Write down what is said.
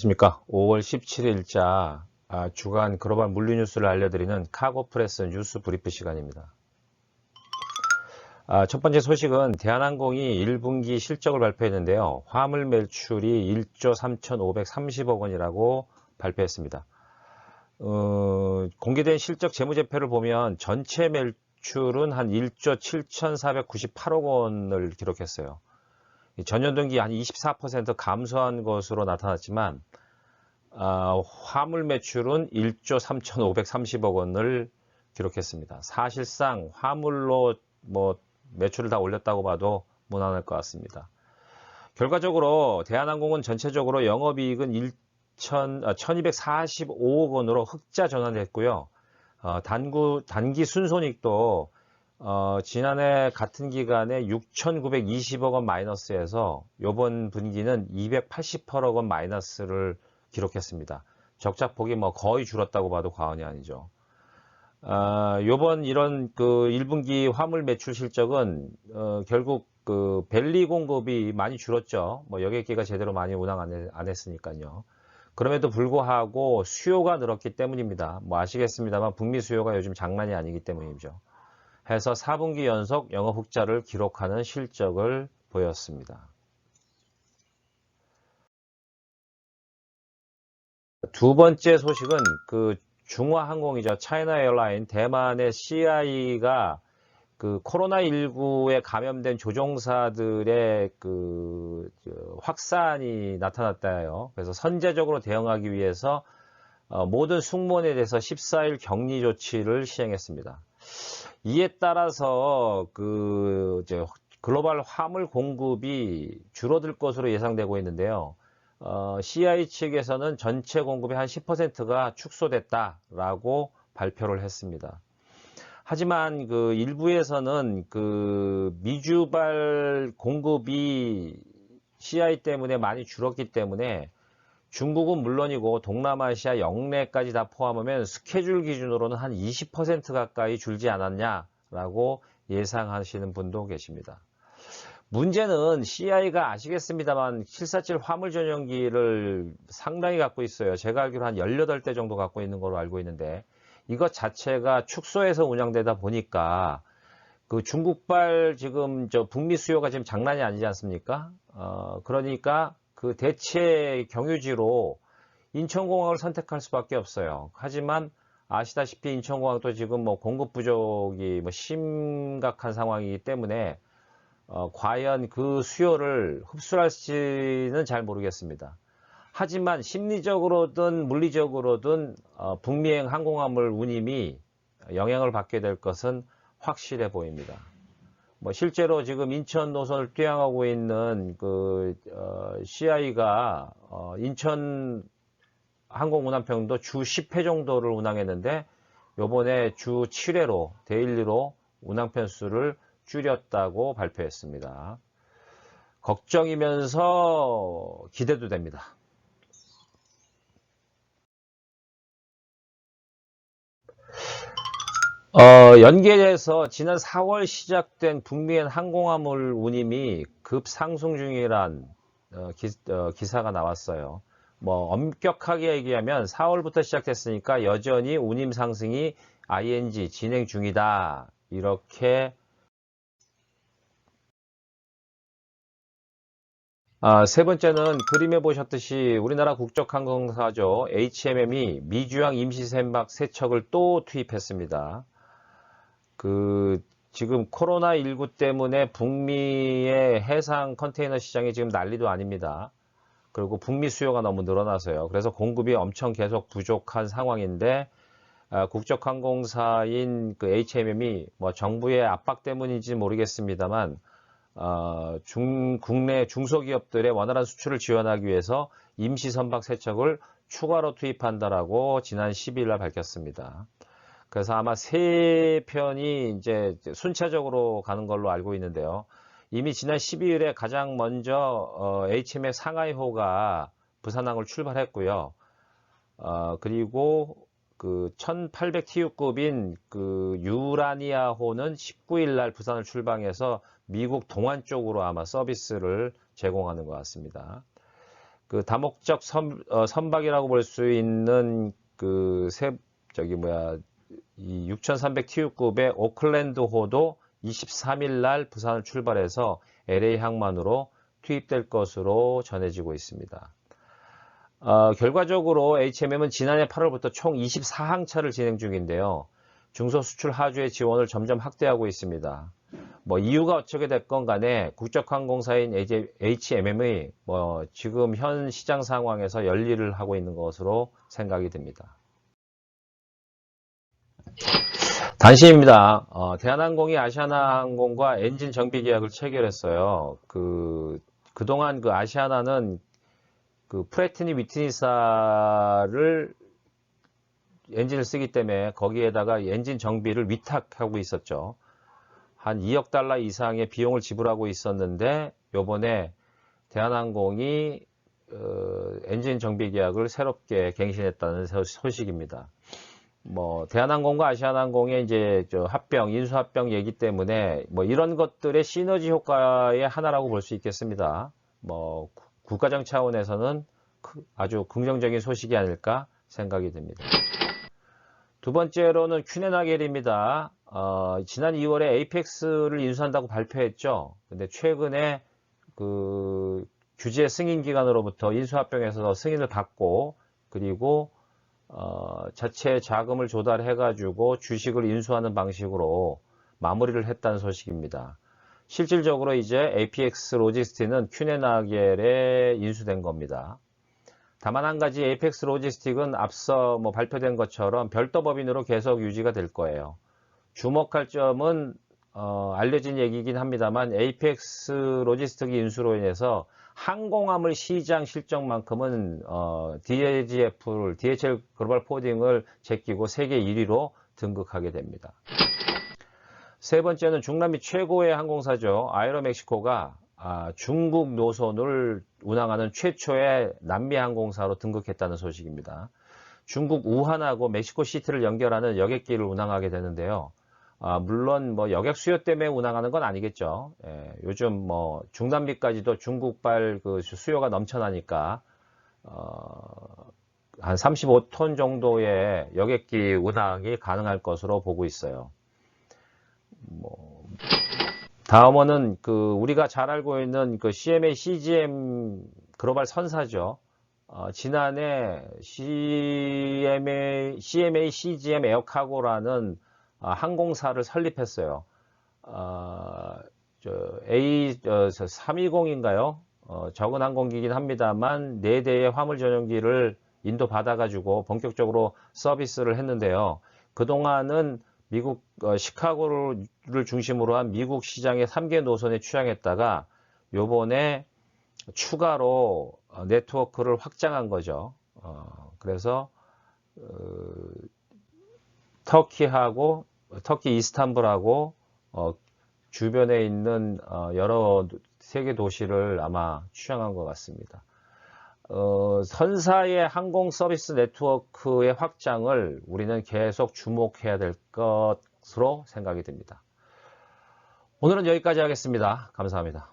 안녕하십니까 5월 17일자 아, 주간 글로벌 물류 뉴스를 알려드리는 카고프레스 뉴스 브리프 시간입니다. 아, 첫 번째 소식은 대한항공이 1분기 실적을 발표했는데요. 화물 매출이 1조 3,530억 원이라고 발표했습니다. 어, 공개된 실적 재무제표를 보면 전체 매출은 한 1조 7,498억 원을 기록했어요. 전년 동기 한 24% 감소한 것으로 나타났지만 어, 화물 매출은 1조 3,530억 원을 기록했습니다. 사실상 화물로 뭐 매출을 다 올렸다고 봐도 무난할 것 같습니다. 결과적으로 대한항공은 전체적으로 영업이익은 1천, 1245억 아, 원으로 흑자 전환했고요. 어, 단구, 단기 순손익도 어, 지난해 같은 기간에 6,920억 원 마이너스에서 이번 분기는 288억 원 마이너스를 기록했습니다. 적자폭이 뭐 거의 줄었다고 봐도 과언이 아니죠. 어, 요번 이런 그 1분기 화물 매출 실적은 어, 결국 그 벨리 공급이 많이 줄었죠. 뭐 여객기가 제대로 많이 운항 안, 안 했으니까요. 그럼에도 불구하고 수요가 늘었기 때문입니다. 뭐 아시겠습니다만 북미 수요가 요즘 장난이 아니기 때문이죠. 해서 4분기 연속 영업 흑자를 기록하는 실적을 보였습니다. 두 번째 소식은 그 중화항공이죠. 차이나 에어라인 대만의 CI가 그 코로나19에 감염된 조종사들의 그 확산이 나타났다요. 그래서 선제적으로 대응하기 위해서 어, 모든 승무원에 대해서 14일 격리 조치를 시행했습니다. 이에 따라서 그 글로벌 화물 공급이 줄어들 것으로 예상되고 있는데요. 어, CI 측에서는 전체 공급의 한 10%가 축소됐다라고 발표를 했습니다. 하지만 그 일부에서는 그 미주발 공급이 CI 때문에 많이 줄었기 때문에 중국은 물론이고 동남아시아 영내까지 다 포함하면 스케줄 기준으로는 한 20% 가까이 줄지 않았냐라고 예상하시는 분도 계십니다. 문제는 CI가 아시겠습니다만 747 화물 전용기를 상당히 갖고 있어요. 제가 알기로 한 18대 정도 갖고 있는 걸로 알고 있는데 이것 자체가 축소해서 운영되다 보니까 그 중국발 지금 저 북미 수요가 지금 장난이 아니지 않습니까? 어, 그러니까 그 대체 경유지로 인천공항을 선택할 수밖에 없어요. 하지만 아시다시피 인천공항도 지금 뭐 공급 부족이 뭐 심각한 상황이기 때문에 어, 과연 그 수요를 흡수할지는 잘 모르겠습니다. 하지만 심리적으로든 물리적으로든 어, 북미행 항공화물 운임이 영향을 받게 될 것은 확실해 보입니다. 뭐 실제로 지금 인천 노선을 뛰어가고 있는 그 어, CI가 어, 인천 항공 운항편도 주 10회 정도를 운항했는데 요번에 주 7회로 데일리로 운항편 수를 줄였다고 발표했습니다. 걱정이면서 기대도 됩니다. 어, 연계해서 지난 4월 시작된 북미엔 항공화물 운임이 급상승 중이란 어, 기, 어, 기사가 나왔어요. 뭐 엄격하게 얘기하면 4월부터 시작됐으니까 여전히 운임 상승이 ING 진행 중이다. 이렇게 아, 세 번째는 그림에 보셨듯이 우리나라 국적항공사죠. HMM이 미주항 임시선박 세척을 또 투입했습니다. 그 지금 코로나19 때문에 북미의 해상 컨테이너 시장이 지금 난리도 아닙니다. 그리고 북미 수요가 너무 늘어나서요. 그래서 공급이 엄청 계속 부족한 상황인데 아, 국적항공사인 그 HMM이 뭐 정부의 압박 때문인지 모르겠습니다만 어, 중, 국내 중소기업들의 원활한 수출을 지원하기 위해서 임시 선박 세척을 추가로 투입한다라고 지난 10일 날 밝혔습니다. 그래서 아마 세 편이 이제 순차적으로 가는 걸로 알고 있는데요. 이미 지난 12일에 가장 먼저 어, HM의 상하이호가 부산항을 출발했고요. 어, 그리고 그 1800TU급인 그 유라니아호는 19일 날 부산을 출방해서 미국 동안 쪽으로 아마 서비스를 제공하는 것 같습니다. 그 다목적 선, 어, 선박이라고 볼 수 있는 그 세, 저기 뭐야, 이 6300TU급의 오클랜드호도 23일 날 부산을 출발해서 LA 항만으로 투입될 것으로 전해지고 있습니다. 어, 결과적으로 HMM은 지난해 8월부터 총 24항차를 진행 중인데요. 중소 수출 하주의 지원을 점점 확대하고 있습니다. 뭐 이유가 어떻게 됐건 간에 국적항공사인 HMM의 뭐 지금 현 시장 상황에서 열일을 하고 있는 것으로 생각이 됩니다. 단신입니다. 어, 대한항공이 아시아나항공과 엔진 정비 계약을 체결했어요. 그 그동안 그 아시아나는 그 프레트니 위트니사를 엔진을 쓰기 때문에 거기에다가 엔진 정비를 위탁하고 있었죠. 한 2억 달러 이상의 비용을 지불하고 있었는데 요번에 대한항공이 어, 엔진 정비 계약을 새롭게 갱신했다는 소식입니다. 뭐 대한항공과 아시아나항공의 이제 저 합병, 인수 합병 얘기 때문에 뭐 이런 것들의 시너지 효과의 하나라고 볼 수 있겠습니다. 뭐 국가정 차원에서는 아주 긍정적인 소식이 아닐까 생각이 됩니다. 두 번째로는 큐네나겔입니다. 어, 지난 2월에 에이펙스를 인수한다고 발표했죠. 근데 최근에 그 규제 승인 기관으로부터 인수합병에서 승인을 받고 그리고 어, 자체 자금을 조달해 가지고 주식을 인수하는 방식으로 마무리를 했다는 소식입니다. 실질적으로 이제 APX 로지스틱은 큐네나겔에 인수된 겁니다. 다만 한 가지 에이펙스 로지스틱은 앞서 뭐 발표된 것처럼 별도 법인으로 계속 유지가 될 거예요. 주목할 점은 어, 알려진 얘기긴 합니다만 에이펙스 로지스틱 인수로 인해서 항공화물 시장 실적만큼은 어, DHF를 DHL 글로벌 포딩을 제끼고 세계 1위로 등극하게 됩니다. 세 번째는 중남미 최고의 항공사죠. 아이로멕시코가 아, 중국 노선을 운항하는 최초의 남미 항공사로 등극했다는 소식입니다. 중국 우한하고 멕시코 시티를 연결하는 여객기를 운항하게 되는데요. 아, 물론 뭐 여객 수요 때문에 운항하는 건 아니겠죠. 예, 요즘 뭐 중남미까지도 중국발 그 수요가 넘쳐나니까 어, 한 35톤 정도의 여객기 운항이 가능할 것으로 보고 있어요. 뭐 다음은 그 우리가 잘 알고 있는 그 CMA CGM 글로벌 선사죠. 어, 지난해 CMA, CMA CGM 에어카고라는 어, 항공사를 설립했어요. 어, 저 A 저 320인가요? 어, 적은 항공기긴 합니다만 4대의 화물 전용기를 인도 받아가지고 본격적으로 서비스를 했는데요. 그동안은 미국 어, 시카고를 중심으로 한 미국 시장의 3개 노선에 취항했다가 요번에 추가로 어, 네트워크를 확장한 거죠. 어, 그래서 어, 터키하고 터키 이스탄불하고 어, 주변에 있는 어, 여러 세계 도시를 아마 취항한 것 같습니다. 어, 선사의 항공 서비스 네트워크의 확장을 우리는 계속 주목해야 될 것으로 생각이 듭니다. 오늘은 여기까지 하겠습니다. 감사합니다.